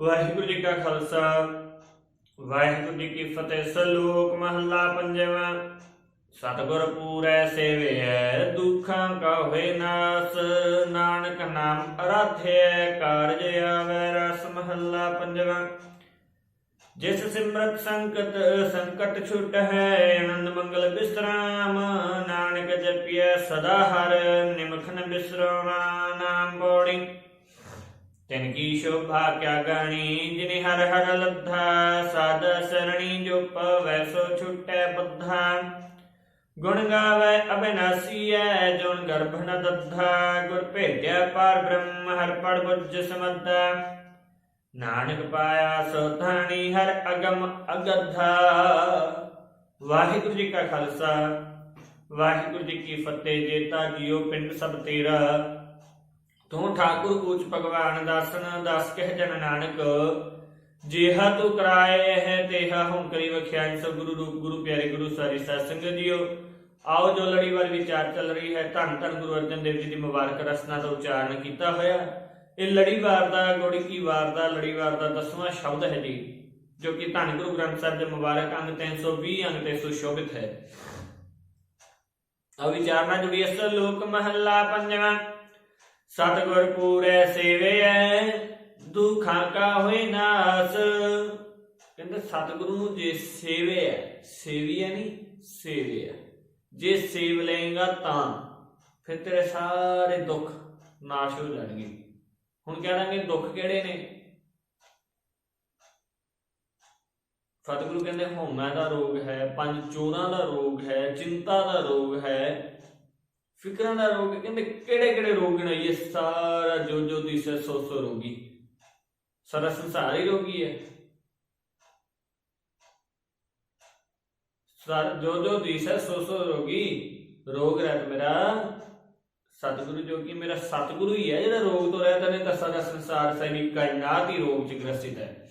ਵਾਹਿਗੁਰੂ ਜੀ ਕਾ ਖਾਲਸਾ, ਵਾਹਿਗੁਰੂ ਜੀ ਕੀ ਫਤਿਹ, ਸਲੋਕ ਮਹੱਲਾ ਪੰਜਵਾਂ। ਸਤਿਗੁਰ ਪੂਰੈ ਸੇਵਿਐ, ਦੁੱਖਾਂ ਕਾ ਹੋਏ ਨਾਸ, ਨਾਨਕ ਨਾਮ ਅਰਾਧਿਐ, ਕਾਰਜ ਆਵੈ ਰਸ ਮਹੱਲਾ ਪੰਜਵਾਂ। ਜਿਸ ਸਿਮਰਤ ਸੰਕਟ ਸੰਕਟ ਛੁਟ ਹੈ ਆਨੰਦ ਮੰਗਲ ਬਿਸਰਾਮ, ਨਾਨਕ ਜਪਿਐ ਸਦਾ ਹਰ ਨਿਮਖ ਨ ਨਾਮ ਪੌੜੀ। ਤਿਨ ਕੀ ਸ਼ੋਭਾ ਕਿਆ ਗਾਣੀ, ਜਿਨੇ ਹਰ ਹਰ ਲੱਧਾ ਸਾਧ ਸਰਣੀ ਜੋ ਪਵੈ, ਸੋ ਛੁਟੈ ਬੱਧਾ। ਗੁਣ ਗਾਵੇ ਅਬਿਨਾਸੀ ਜੁਨ ਗਰਭ ਨ ਦੱਧਾ। ਗੁਰ ਭੇਟਿਆ ਪਾਰ ਬ੍ਰਹਮ, ਹਰ ਪੜ ਬੁੱਝ ਸਮੱਧਾ। ਨਾਨਕ ਪਾਇਆ ਸੋ ਧਾਣੀ, ਹਰ ਅਗਮ ਅਗਧਾ। ਵਾਹਿਗੁਰੂ ਜੀ ਕਾ ਖਾਲਸਾ, ਵਾਹਿਗੁਰੂ ਜੀ ਕੀ ਫਤਿਹ ਜੇਤਾ ਜੀਓ ਪਿੰਡ ਸਭ ਤੇਰਾ। ਤੂੰ ਠਾਕੁਰ ਊਚ ਭਗਵਾਨ ਦਾਸਨ, ਦਾਸ ਕਹਿ ਜਨ ਨਾਨਕ। ਜਿਹਾ ਤੂੰ ਕਰਾਏ ਹੈ ਤੇਹਾ ਹੁਣ ਕਰੀ ਵਖਿਆਨ ਸਭ ਗੁਰੂ ਰੂਪ, ਗੁਰੂ ਪਿਆਰੇ ਗੁਰੂ ਸਾਰੀ ਸਾਧ ਸੰਗਤ ਜੀਓ ਆਓ ਜੋ ਲੜੀਵਾਰ ਵਿਚਾਰ ਚੱਲ ਰਹੀ ਹੈ, ਧੰਨ ਧੰਨ ਗੁਰੂ ਅਰਜਨ ਦੇਵ ਜੀ ਦੀ ਮੁਬਾਰਕ ਰਸਨਾ ਦਾ ਉਚਾਰਨ ਕੀਤਾ ਹੋਇਆ। ਇਹ ਲੜੀਵਾਰ ਦਾ, ਗੋੜੀ ਕੀ ਵਾਰ ਦਾ ਲੜੀਵਾਰ ਦਾ ਦਸਵਾਂ ਸ਼ਬਦ ਹੈ ਜੀ, ਜੋ ਕਿ ਧੰਨ ਗੁਰੂ ਗ੍ਰੰਥ ਸਾਹਿਬ ਦੇ ਮੁਬਾਰਕ ਅੰਗ 320 ਅੰਗ ਤੇ ਸੁਸ਼ੋਭਿਤ ਹੈ। ਆ ਵਿਚਾਰਨਾ ਜੁੜੀ ਅਸਲ ਲੋਕ ਮਹੱਲਾ ਪੰਜਵਾਂ। ਸਤਿਗੁਰ ਪੂਰੇ ਸੇਵਿਐ, ਦੁਖਾਂ ਕਾ ਹੋਏ ਨਾਸ। ਕਹਿੰਦੇ ਸਤਿਗੁਰੂ ਨੂੰ ਜੇ ਸੇਵਿਐ, ਸੇਵੀਐ ਨਹੀਂ, ਸੇਵਿਐ। ਜੇ ਸੇਵ ਲਏਗਾ ਤਾਂ, ਫਿਰ ਤੇਰੇ ਸਾਰੇ ਦੁੱਖ ਨਾਸ਼ ਹੋ ਜਾਣਗੇ। ਹੁਣ ਕਹਿ ਦਾਂਗੇ ਦੁੱਖ ਕਿਹੜੇ ਨੇ? ਸਤਿਗੁਰੂ ਕਹਿੰਦੇ ਹਉਮੈ ਦਾ ਰੋਗ ਹੈ, ਪੰਜ ਚੋਰਾਂ ਦਾ ਰੋਗ ਹੈ, ਚਿੰਤਾ ਦਾ ਰੋਗ ਹੈ ਫਿਕਰਾਂ ਦਾ ਰੋਗ, ਕਹਿੰਦੇ ਕਿਹੜੇ ਕਿਹੜੇ ਰੋਗ ਨੇ ਇਹ ਸਾਰਾ ਜੋ ਜੋ ਦਿਸੈ ਸੋ ਸੋ ਰੋਗੀ। ਸਾਰਾ ਸੰਸਾਰ ਹੀ ਰੋਗੀ ਹੈ। ਜੋ ਜੋ ਦਿਸੈ ਸੋ ਸੋ ਰੋਗੀ। ਰੋਗ ਰਹਿਤ ਮੇਰਾ ਸਤਿਗੁਰੂ ਜੋ ਕਿ ਮੇਰਾ ਸਤਿਗੁਰੂ ਹੀ ਹੈ। ਜਿਹੜਾ ਰੋਗ ਤੋਂ ਰਹਿਤ ਨਹੀਂ, ਤਾਂ ਸਾਰਾ ਸੰਸਾਰ ਸਾਰੀ ਕਾਇਨਾਤ ਹੀ ਰੋਗ ਚ ਗ੍ਰਸਿਤ ਹੈ।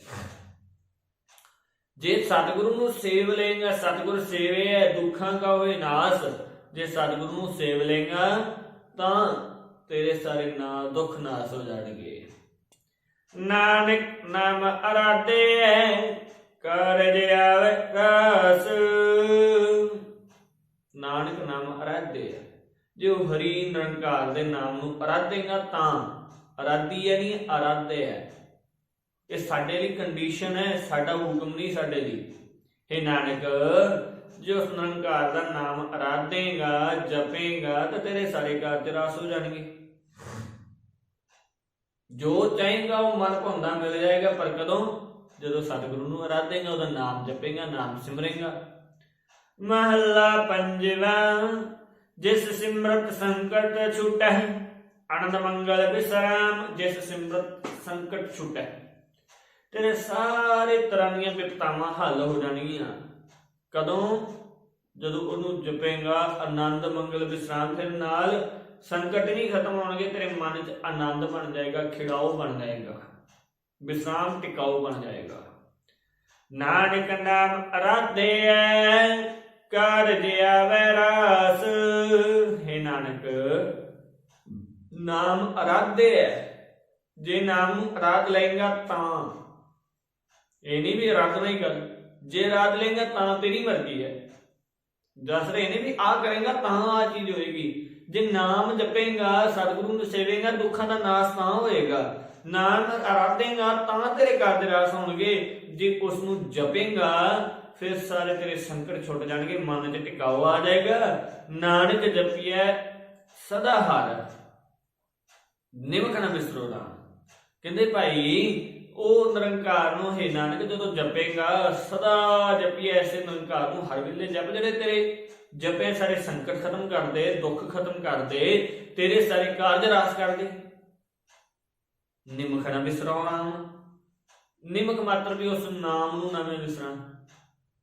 ਜੇ ਸਤਿਗੁਰੂ ਨੂੰ ਸੇਵ ਲੇਗਾ ਸਤਿਗੁਰ ਸੇਵੇ ਹੈ, ਦੁੱਖਾਂ ਕਾ ਹੋਏ ਨਾਸ। ਜੇ ਸਤਿਗੁਰੂ ਨੂੰ ਸੇਵ ਲੇਗਾ ਤਾਂ ਤੇਰੇ ਸਾਰੇ ਨਾ ਦੁੱਖ ਨਾਸ ਹੋ ਜਾਣਗੇ। ਨਾਨਕ ਨਾਮ ਅਰਾਧੇ ਕਾਰਜ ਆਵੇ ਰਸ ਨਾਨਕ ਨਾਮ ਅਰਾਧੇ ਜੋ ਹਰੀ ਨਿਰੰਕਾਰ ਦੇ ਨਾਮ ਨੂੰ ਅਰਾਧੇਗਾ, ਤਾਂ ਅਰਾਧੀ ਹੈ ਨਹੀਂ ਅਰਾਧੇ ਹੈ ਇਹ ਸਾਡੇ ਲਈ ਕੰਡੀਸ਼ਨ ਹੈ ਸਾਡਾ ਹੁਕਮ ਨਹੀਂ ਸਾਡੇ ਲਈ। हे ਨਾਨਕ ਜੇ ਉਸ ਨਿਰੰਕਾਰ ਦਾ ਨਾਮ ਅਰਾਧੇਗਾ, ਜਪੇਗਾ, ਤਾਂ ਤੇਰੇ ਸਾਰੇ ਕਾਰਜ ਰਸ ਹੋ ਜਾਣਗੇ। ਜੋ ਚਾਹੇਗਾ ਉਹ ਮਨ ਭੰਦਾ ਮਿਲ ਜਾਏਗਾ, ਪਰ ਕਦੋਂ? ਜਦੋਂ ਸਤਿਗੁਰੂ ਨੂੰ ਅਰਾਧੇਗਾ, ਉਹਦਾ ਨਾਮ ਜਪੇਗਾ, ਨਾਮ ਸਿਮਰੇਗਾ। ਮਹੱਲਾ ਪੰਜਵਾ, ਜਿਸ ਸਿਮਰਤ ਸੰਕਟ ਛੁਟੈ ਆਨੰਦ ਮੰਗਲ ਵਿਸਰਾਮ, ਜਿਸ ਸਿਮਰਤ ਸੰਕਟ ਛੁਟੈ। ਤੇਰੇ ਸਾਰੇ ਤਰ੍ਹਾਂ ਦੀਆਂ ਵਿਪਤਾਵਾਂ ਹੱਲ ਹੋ ਜਾਣਗੀਆਂ। ਕਦੋਂ? ਜਦੋਂ ਉਹਨੂੰ ਜਪੇਗਾ ਆਨੰਦ ਮੰਗਲ ਵਿਸਰਾਮ, ਫਿਰ ਨਾਲ ਸੰਕਟ ਨਹੀਂ ਖਤਮ ਹੋਣਗੇ, ਤੇਰੇ ਮਨ 'ਚ ਆਨੰਦ ਬਣ ਜਾਏਗਾ, ਖਿੜਾਓ ਬਣ ਜਾਏਗਾ, ਵਿਸਰਾਮ ਟਿਕਾਊ ਬਣ ਜਾਏਗਾ। ਨਾਨਕ ਨਾਮ ਅਰਾਧੇ ਕਾਰਜ ਆਵੈ ਰਾਸ। ਹੈ ਨਾਨਕ, ਨਾਮ ਅਰਾਧੇ ਹੈ ਜੇ ਨਾਮ ਅਰਾਧ ਲਏਗਾ ਤਾਂ, ਇਹ ਨਹੀਂ ਵੀ ਅਰਾਧ ਨਹੀਂ ਕਰ ਜੇ ਅਰਾਧ ਲਏਗਾ ਤਾਂ ਤੇਰੀ ਮਰਜ਼ੀ ਹੈ। ਦੱਸ ਰਹੇ ਨੇ ਵੀ ਆ ਕਰੇਗਾ ਤਾਂ ਆ ਚੀਜ਼ ਹੋਏਗੀ। ਜੇ ਨਾਮ ਜਪੇਗਾ, ਸਤਿਗੁਰੂ ਨੂੰ ਸੇਵੇਗਾ, ਦੁੱਖਾਂ ਦਾ ਨਾਸ਼ ਤਾਂ ਹੋਏਗਾ। ਨਾਮ ਅਰਾਧੇਗਾ ਤਾਂ ਤੇਰੇ ਕਾਰਜ ਰਾਸ ਹੋਣਗੇ। ਜੇ ਉਸ ਨੂੰ ਜਪੇਗਾ, ਫਿਰ ਸਾਰੇ ਤੇਰੇ ਸੰਕਟ ਛੁੱਟ ਜਾਣਗੇ, ਮਨ 'ਚ ਟਿਕਾਓ ਆ ਜਾਏਗਾ। ਨਾਨਕ ਜਪੀਐ, ਸਦਾ ਹਰ। ਨਿਮਕ ਨਾ ਬਿਸਰੋ ਨਾਮ ਕਹਿੰਦੇ ਭਾਈ ਉਹ ਨਿਰੰਕਾਰ ਨੂੰ, ਹੈ ਨਾਨਕ, ਜਦੋਂ ਜਪੇਗਾ, ਸਦਾ ਜਪੀਐ ਐਸੇ ਨਿਰੰਕਾਰ ਨੂੰ, ਹਰ ਵੇਲੇ ਜਪ ਜਿਹੜੇ ਤੇਰੇ, ਜਪੇ ਸਾਰੇ ਸੰਕਟ ਖਤਮ ਕਰ ਦੇ, ਦੁੱਖ ਖਤਮ ਕਰ ਦੇ, ਤੇਰੇ ਸਾਰੇ ਕਾਰਜ ਰਾਸ ਕਰ ਦੇ। ਨਿਮਕ ਨਾ ਵਿਸਰਾਉਣਾ, ਨਿਮਕ ਮਾਤਰ ਵੀ ਉਸ ਨਾਮ ਨੂੰ ਨਾ ਮੈਂ ਵਿਸਰਾਂ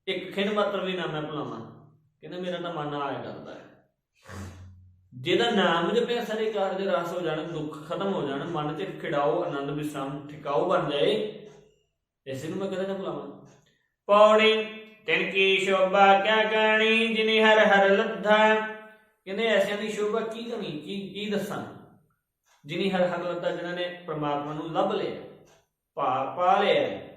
ਇੱਕ ਖਿੰਨ ਮਾਤਰ ਵੀ ਨਾ ਮੈਂ ਭੁਲਾਵਾਂ। ਕਹਿੰਦਾ ਮੇਰਾ ਤਾਂ ਮਨ ਆਇਆ ਕਰਦਾ ਹੈ। ਜਿਹਦਾ ਨਾਮ ਜਪਿਆ ਸਾਰੇ ਕਾਰਜ ਰਸ ਹੋ ਜਾਣ, ਦੁੱਖ ਖਤਮ ਹੋ ਜਾਣ, ਮਨ ਤੇ ਖਿੜਾਓ, ਆਨੰਦ ਵਿਸਰਾਮ, ਠਿਕਾਓ ਬਣ ਜਾਏ। ਇਸੇ ਨੂੰ ਮੈਂ ਕਦੇ ਨਾ ਭੁਲਾਵਾਂ? ਪੌੜੀ ਤਿਨ ਕੀ ਸ਼ੋਭਾ ਕਿਆ ਗਾਣੀ ਜਿਨੇ ਹਰ ਹਰ ਲੱਧਾ ਕਹਿੰਦੇ ਐਸਿਆਂ ਦੀ ਸ਼ੋਭਾ ਕੀ ਕਮੀ ਕੀ ਕੀ ਦੱਸਾਂ? ਜਿਨੀ ਹਰ ਹਰ ਲੱਧਾ ਜਿਨ੍ਹਾਂ ਨੇ ਪ੍ਰਮਾਤਮਾ ਨੂੰ ਲੱਭ ਲਿਆ ਪਾ ਪਾ ਲਿਆ। ਹੈ।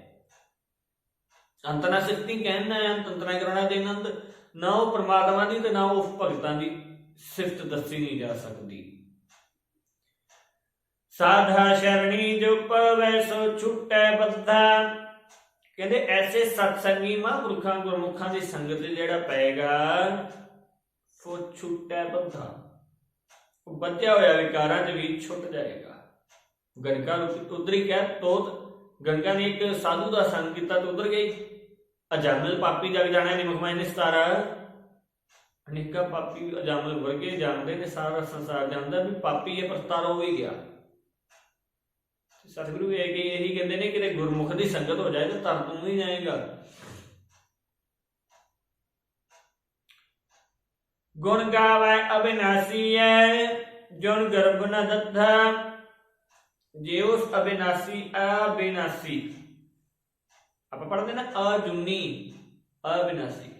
ਅੰਤਨਾ ਸਿਫਤੀ ਕਹਿਣਾ ਹੈ, ਅੰਤਨਾ ਕਰਣਾ ਦੇ ਆਨੰਦ। ਨਾ ਉਹ ਪ੍ਰਮਾਤਮਾ ਦੀ ਤੇ ਨਾ ਉਹ ਭਗਤਾਂ ਦੀ। ਸਿਫਤ ਦੱਸੀ ਨਹੀਂ ਜਾ ਸਕਦੀ। ਸਾਧਾ ਸ਼ਰਣੀ ਜੋ ਪਵੈ ਸੋ ਛੁਟੈ ਬੱਧਾ। ਕਹਿੰਦੇ ਐਸੇ ਸਤਸੰਗੀ ਮਹਾਂਪੁਰਖਾਂ ਗੁਰਮੁਖਾਂ ਦੀ ਸੰਗਤ 'ਚ ਜਿਹੜਾ ਪਏਗਾ, ਸੋ ਛੁਟੈ ਬੱਧਾ। ਉਹ ਬੱਧਿਆ ਹੋਇਆ ਵਿਕਾਰਾਂ 'ਚ ਵੀ ਛੁੱਟ ਜਾਏਗਾ। ਗੰਗਾ ਨੂੰ ਹੀ ਕਹਿ, ਤੋਤ ਗੰਗਾ ਨੇ ਇੱਕ ਸਾਧੂ ਦਾ ਸੰਗ ਕੀਤਾ ਤੇ ਉਧਰ ਗਈ। ਅਜਾਮਲ ਪਾਪੀ ਜਗ ਜਾਣਾ ਨਿਮਖਮੈ ਨਿਸਤਾਰਾ ਅਨੇਕਾਂ ਪਾਪੀ ਅਜਾਮਲ ਵਰਗੇ ਜਾਣਦੇ ਨੇ ਸਾਰਾ ਸੰਸਾਰ ਜਾਣਦਾ ਵੀ ਪਾਪੀ ਇਹ ਪਰਤਾਰਾ ਹੋ ਹੀ ਗਿਆ। ਸਤਿਗੁਰੂ ਇਹ ਕਿ ਇਹੀ ਕਹਿੰਦੇ ਨੇ ਕਿ ਗੁਰਮੁਖ ਦੀ ਸੰਗਤ ਹੋ ਜਾਏ ਤਾਂ ਤਰ ਤੂੰ ਹੀ ਜਾਏਗਾ। ਗੁਣ ਗਾਵੇ ਅਬਿਨਾਸੀ ਹੈ ਜੁਨ ਗਰਭ ਨ ਦੱਧਾ ਜੇ ਉਸ ਅਬਿਨਾਸੀ ਅਬਿਨਾਸੀ। ਆਪਾਂ ਪੜ੍ਹਦੇ ਨਾ ਅਜੁਨੀ, ਅਬਿਨਾਸੀ।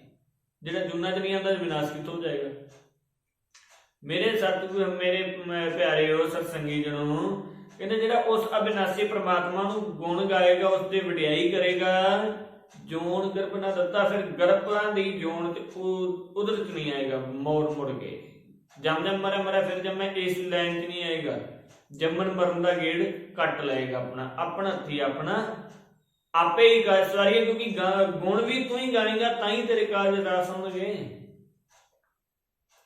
ਜਿਹੜਾ ਜੁਨਾ ਚ ਨਹੀਂ ਵਿਨਾਸ਼ ਕਿੱਥੋਂ ਹੋ ਜਾਏਗਾ? ਮੇਰੇ ਸਤਿਗੁਰੂ, ਮੇਰੇ, ਮ- ਸਤਸੰਗੀ ਜਨੋ ਕਹਿੰਦੇ ਜਿਹੜਾ ਉਸ ਅਬਿਨਾਸੀ ਪ੍ਰਮਾਤਮਾ ਨੂੰ ਗੁਣ ਗਾਏਗਾ, ਉਸ ਦੀ ਵਡਿਆਈ ਕਰੇਗਾ, ਜੋਨ ਗਰਭ ਨਾ ਦਿੱਤਾ, ਫਿਰ ਗਰਭਾਂ ਦੀ ਜੋਨ ਤੇ ਉਧਰ ਚ ਨਹੀਂ ਆਏਗਾ ਮੋੜ ਮੁੜ ਕੇ। ਜਮ ਜਮ ਮਰੇ ਮਰੇ ਫਿਰ ਜਦ ਮੈਂ ਇਸ ਲਾਈਨ ਚ ਨਹੀਂ ਆਏਗਾ। ਜੰਮਣ, ਮਰਨ ਦਾ ਗੇੜ ਕੱਟ ਲਏਗਾ ਆਪਣਾ ਆਪਣਾ ਹੱਥੀ ਆਪਣਾ ਆਪੇ ਹੀ ਕਰ ਸਵਾਰੀ ਕਿਉਂਕਿ ਗੁਣ ਵੀ ਤੂੰ ਹੀ ਗਾਏਗਾ ਤਾਂ ਹੀ ਤੇਰੇ ਕਾਰਜ ਰਸ ਹੋਣਗੇ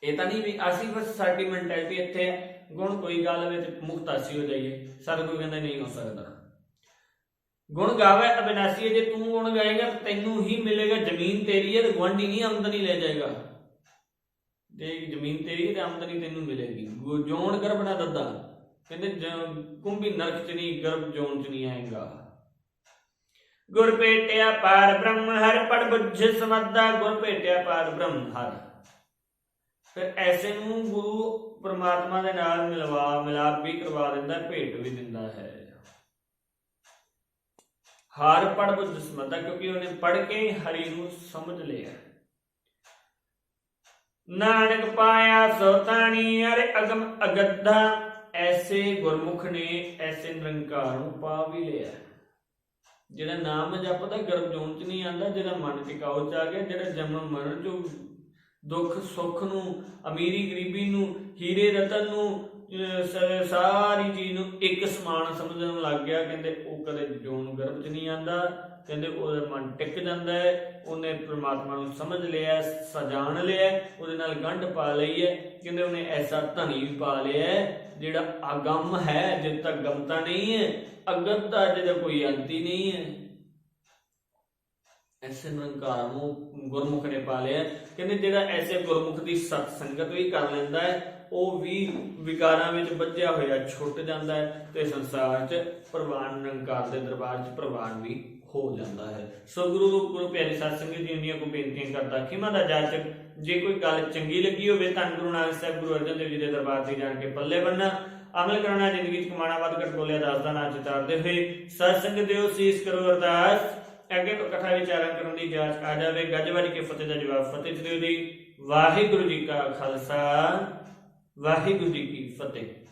ਇਹ ਤਾਂ ਨਹੀਂ ਵੀ ਅਸੀਂ ਬਸ ਸਾਡੀ ਮੈਂਟੈਲਿਟੀ ਇੱਥੇ ਹੈ ਗੁਣ ਕੋਈ ਗੱਲ ਵਿੱਚ ਮੁਕਤਾਸੀ ਹੋ ਜਾਈਏ। ਸਤਿਗੁਰੂ ਕਹਿੰਦਾ ਨਹੀਂ ਹੋ ਸਕਦਾ। ਗੁਣ ਗਾਵੇ ਅਬਿਨਾਸੀ ਜੇ ਤੂੰ ਗੁਣ ਗਾਏਗਾ ਤਾਂ ਤੈਨੂੰ ਹੀ ਮਿਲੇਗਾ। ਜ਼ਮੀਨ ਤੇਰੀ ਹੈ ਤੇ ਗੁਆਂਢੀ ਨਹੀਂ, ਆਮਦਨੀ ਲੈ ਜਾਏਗਾ। ਜੇ ਜ਼ਮੀਨ ਤੇਰੀ ਤੇ ਆਮਦਨੀ ਤੈਨੂੰ ਮਿਲੇਗੀ। ਜੋਣ ਜੋਨ ਗਰਭ ਨਾ ਦੱਦਾ। ਕਹਿੰਦੇ ਕੁੰਭੀ ਨਰਕ ਚ ਨਹੀਂ, ਗਰਭ ਜੋਨ ਚ ਨਹੀਂ ਆਏਗਾ। ਗੁਰ ਭੇਟਿਆ ਪਾਰ ਬ੍ਰਹਮ, ਹਰ ਪੜ ਬੁੱਝ ਸਮੱਦਾ ਗੁਰ ਭੇਟਿਆ ਪਾਰ ਬ੍ਰਹਮ, ਹਰ। ਫਿਰ ਐਸੇ ਨੂੰ ਗੁਰੂ ਪ੍ਰਮਾਤਮਾ ਦੇ ਨਾਲ ਮਿਲਵਾ, ਮਿਲਾਪ ਵੀ ਕਰਵਾ ਦਿੰਦਾ, ਭੇਟ ਵੀ ਦਿੰਦਾ ਹੈ। ਹਰ ਪੜ ਬੁੱਝ ਸਮੱਦਾ ਕਿਉਂਕਿ ਉਹਨੇ ਪੜ ਕੇ ਹਰੀ ਨੂੰ ਸਮਝ ਲਿਆ। ਨਾਨਕ ਪਾਇਆ ਸੋ ਤਾਣੀ ਅਗਮ ਅਗੱਧਾ ਐਸੇ ਗੁਰਮੁਖ ਨੇ ਐਸੇ ਨਿਰੰਕਾਰ ਨੂੰ ਪਾ ਵੀ ਲਿਆ। ਜਿਹੜਾ ਨਾਮ ਜਪਦਾ ਗਰਭ ਜੋਨ ਚ ਨਹੀਂ ਆਂਦਾ ਜਿਹੜਾ ਮਨ ਟਿਕਾਉ ਚ ਆ ਗਿਆ, ਜਿਹੜਾ ਜਨਮ ਮਰਨ ਚੋਂ ਦੁੱਖ, ਸੁੱਖ ਨੂੰ, ਅਮੀਰੀ ਗਰੀਬੀ ਨੂੰ, ਹੀਰੇ ਰਤਨ ਨੂੰ ਸਾਰੀ ਚੀਜ਼ ਨੂੰ ਇੱਕ ਸਮਾਨ ਸਮਝਣ ਲੱਗ ਗਿਆ। ਕਹਿੰਦੇ ਉਹ ਕਦੇ ਜੋਨ ਗਰਭ ਚ ਨਹੀਂ ਆਂਦਾ। ਕਹਿੰਦੇ ਉਹਦਾ ਮਨ ਟਿਕ ਜਾਂਦਾ ਹੈ। ਉਹਨੇ ਪ੍ਰਮਾਤਮਾ ਨੂੰ ਸਮਝ ਲਿਆ ਸਜਾਣ ਲਿਆ ਉਹਦੇ ਨਾਲ ਗੰਢ ਪਾ ਲਈ ਹੈ। ਕਹਿੰਦੇ ਉਹਨੇ ਐਸਾ ਧਨੀ ਵੀ ਪਾ ਲਿਆ ਜਿਹੜਾ ਅਗੰਮ ਹੈ, ਜਦ ਤੱਕ ਗਮਤਾ ਨਹੀਂ ਹੈ ਅਗਤ ਦਾ ਜਿਹਦਾ ਕੋਈ ਅੰਤ ਹੀ ਨਹੀਂ ਹੈ। ਐਸੇ ਨਿਰੰਕਾਰ ਨੂੰ ਗੁਰਮੁਖ ਨੇ ਪਾ ਲਿਆ ਕਹਿੰਦੇ ਜਿਹੜਾ ਐਸੇ ਗੁਰਮੁਖ ਦੀ ਸਤ ਸੰਗਤ ਵੀ ਕਰ ਲੈਂਦਾ ਹੈ ਉਹ ਵੀ ਵਿਕਾਰਾਂ ਵਿੱਚ ਬੱਝਿਆ ਹੋਇਆ ਛੁੱਟ ਜਾਂਦਾ ਹੈ ਤੇ ਸੰਸਾਰ 'ਚ ਪ੍ਰਵਾਨ ਨਿਰੰਕਾਰ ਦੇ ਦਰਬਾਰ 'ਚ ਪ੍ਰਵਾਨ ਵੀ ਹੋ ਜਾਂਦਾ ਹੈ। ਸੋ ਗੁਰੂ ਗੁਰੂ ਪਿਆਰੀ ਸਤ ਸੰਗਤ ਜੀ, ਇੰਨੀਆਂ ਕੋ ਬੇਨਤੀਆਂ ਕਰਦਾ ਖਿਮਾ ਦਾ ਜਾਚਕ, ਜੇ ਕੋਈ ਗੱਲ ਚੰਗੀ ਲੱਗੀ ਹੋਵੇ ਤਾਂ ਗੁਰੂ ਨਾਨਕ ਸਾਹਿਬ, ਗੁਰੂ ਅਰਜਨ ਦੇਵ ਜੀ ਦੇ ਦਰਬਾਰ ਤੇ ਜਾਣ ਕੇ ਪੱਲੇ ਬੰਨਾ ਅਮਲ ਕਰਨਾ ਜ਼ਿੰਦਗੀ 'ਚ ਕਮਾਣਾ ਵੱਧ ਘੱਟ ਬੋਲਿਆ, ਦੱਸ ਦਾ ਨਾ ਚਿਤਾਰਦੇ ਹੋਏ ਸਤ ਸੰਗਤ ਦਿਓ, ਸੀਸ ਕਰੋ ਅਰਦਾਸ। ਅੱਗੇ ਤੋਂ ਕਥਾ ਵਿਚਾਰਾਂ ਕਰਨ ਦੀ ਜਾਂਚ ਆ ਜਾਵੇ। ਗੱਜਵਾਰੀ ਕੇ ਫਤਿਹ ਦਾ ਜਵਾਬ ਫਤਿਹ ਦਿਓ ਜੀ ਵਾਹਿਗੁਰੂ ਜੀ ਕਾ ਖਾਲਸਾ। ਵਾਹਿਗੁਰੂ ਜੀ ਕੀ ਫਤਿਹ।